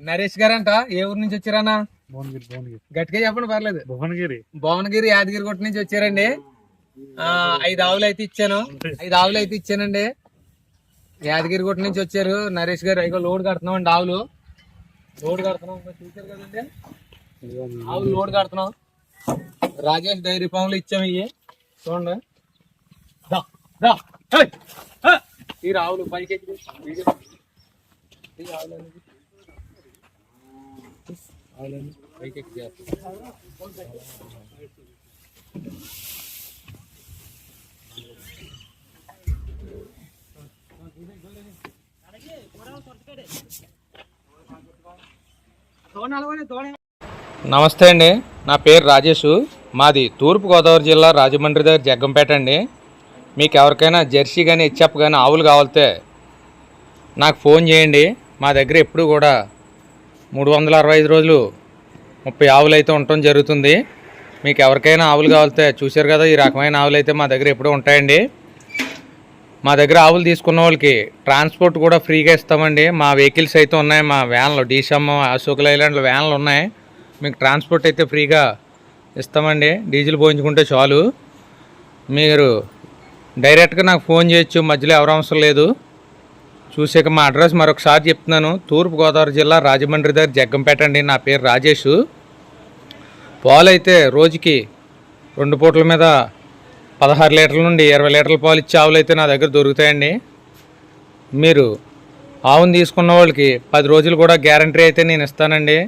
నరేష్ గారంట? ఏ ఊరు నుంచి వచ్చారన్నా? భువనగిరి భువనగిరి. గట్టిగా చెప్పండి పర్లేదు. భువనగిరి. భువనగిరి యాదగిరి గుట్ట నుంచి వచ్చారండి. ఆ ఐదు ఆవులు అయితే ఇచ్చాను. ఐదు ఆవులు అయితే ఇచ్చానండి. యాదగిరి గుట్ట నుంచి వచ్చారు. నరేష్ గారు ఇగో లోడ్ కడుతున్నాం అండి ఆవులు. లోడ్ కడుతున్నాం. చూశారు కదండి? ఆవులు లోడ్ కడుతున్నాం. రాజేష్ డైరీ ఫామ్లు ఇచ్చాము ఇవి చూడండి. ఈ ఆవులు పైకి. ఈ ఆవులు అనేది. నమస్తే అండి. నా పేరు రాజేష్. మాది తూర్పుగోదావరి జిల్లా రాజమండ్రి దగ్గర జగ్గంపేట అండి. మీకు ఎవరికైనా జెర్సీ కానీ హెచ్ఎఫ్ కానీ ఆవులు కావాలితే నాకు ఫోన్ చేయండి. మా దగ్గర ఎప్పుడు కూడా మూడు వందల అరవై ఐదు రోజులు ముప్పై ఆవులు అయితే ఉండటం జరుగుతుంది. మీకు ఎవరికైనా ఆవులు కావాలితే చూశారు కదా ఈ రకమైన ఆవులు అయితే మా దగ్గర ఎప్పుడూ ఉంటాయండి. మా దగ్గర ఆవులు తీసుకున్న వాళ్ళకి ట్రాన్స్పోర్ట్ కూడా ఫ్రీగా ఇస్తామండి. మా వెహికల్స్ అయితే ఉన్నాయి మా వ్యాన్లు డీసమ్మ అశోక్ లైలాండ్ వ్యాన్లు ఉన్నాయి. మీకు ట్రాన్స్పోర్ట్ అయితే ఫ్రీగా ఇస్తామండి. డీజిల్ పోయించుకుంటే చాలు. మీరు డైరెక్ట్గా నాకు ఫోన్ చేయొచ్చు మధ్యలో ఎవరు అవసరం లేదు. చూసాక మా అడ్రస్ మరొకసారి చెప్తున్నాను. తూర్పుగోదావరి జిల్లా రాజమండ్రి దగ్గర జగ్గంపేట అండి. నా పేరు రాజేష్. పాలు అయితే రోజుకి రెండు పూటల మీద పదహారు లీటర్ల నుండి ఇరవై లీటర్ల పాలు ఇచ్చే ఆవులు అయితే నా దగ్గర దొరుకుతాయండి. మీరు ఆవును తీసుకున్న వాళ్ళకి పది రోజులు కూడా గ్యారంటీ అయితే నేను ఇస్తానండి.